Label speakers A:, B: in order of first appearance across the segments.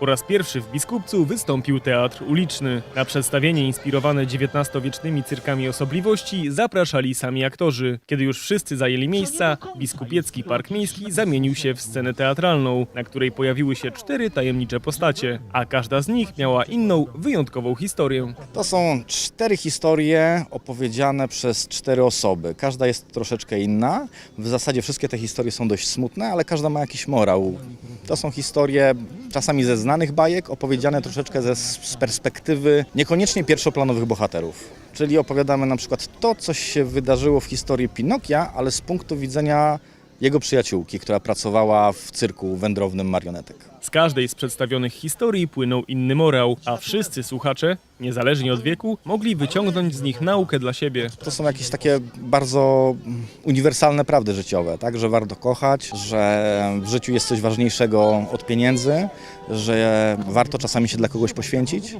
A: Po raz pierwszy w Biskupcu wystąpił teatr uliczny. Na przedstawienie inspirowane XIX-wiecznymi cyrkami osobliwości zapraszali sami aktorzy. Kiedy już wszyscy zajęli miejsca, Biskupiecki Park Miejski zamienił się w scenę teatralną, na której pojawiły się cztery tajemnicze postacie, a każda z nich miała inną, wyjątkową historię.
B: To są cztery historie opowiedziane przez cztery osoby. Każda jest troszeczkę inna. W zasadzie wszystkie te historie są dość smutne, ale każda ma jakiś morał. To są historie czasami ze znanych bajek, opowiedziane troszeczkę ze, z perspektywy niekoniecznie pierwszoplanowych bohaterów. Czyli opowiadamy na przykład to, co się wydarzyło w historii Pinokia, ale z punktu widzenia jego przyjaciółki, która pracowała w cyrku wędrownym marionetek.
A: Z każdej z przedstawionych historii płynął inny morał, a wszyscy słuchacze, niezależnie od wieku, mogli wyciągnąć z nich naukę dla siebie.
B: To są jakieś takie bardzo uniwersalne prawdy życiowe, tak? Że warto kochać, że w życiu jest coś ważniejszego od pieniędzy, że warto czasami się dla kogoś poświęcić.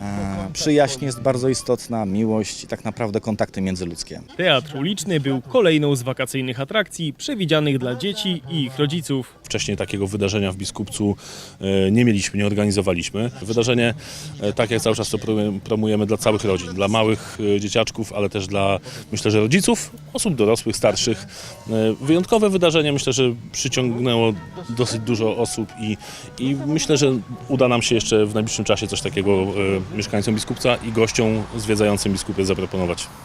B: E, przyjaźń jest bardzo istotna, miłość i tak naprawdę kontakty międzyludzkie.
A: Teatr uliczny był kolejną z wakacyjnych atrakcji przewidzianych dla dzieci i ich rodziców.
C: Wcześniej takiego wydarzenia w Biskupcu e, nie mieliśmy, nie organizowaliśmy. Wydarzenie, e, tak jak cały czas to pro- promujemy dla całych rodzin, dla małych dzieciaczków, ale też dla, myślę, że rodziców, osób dorosłych, starszych. Wyjątkowe wydarzenie, myślę, że przyciągnęło dosyć dużo osób i, i myślę, że uda nam się jeszcze w najbliższym czasie coś takiego mieszkańcom Biskupca i gościom zwiedzającym Biskupiec zaproponować.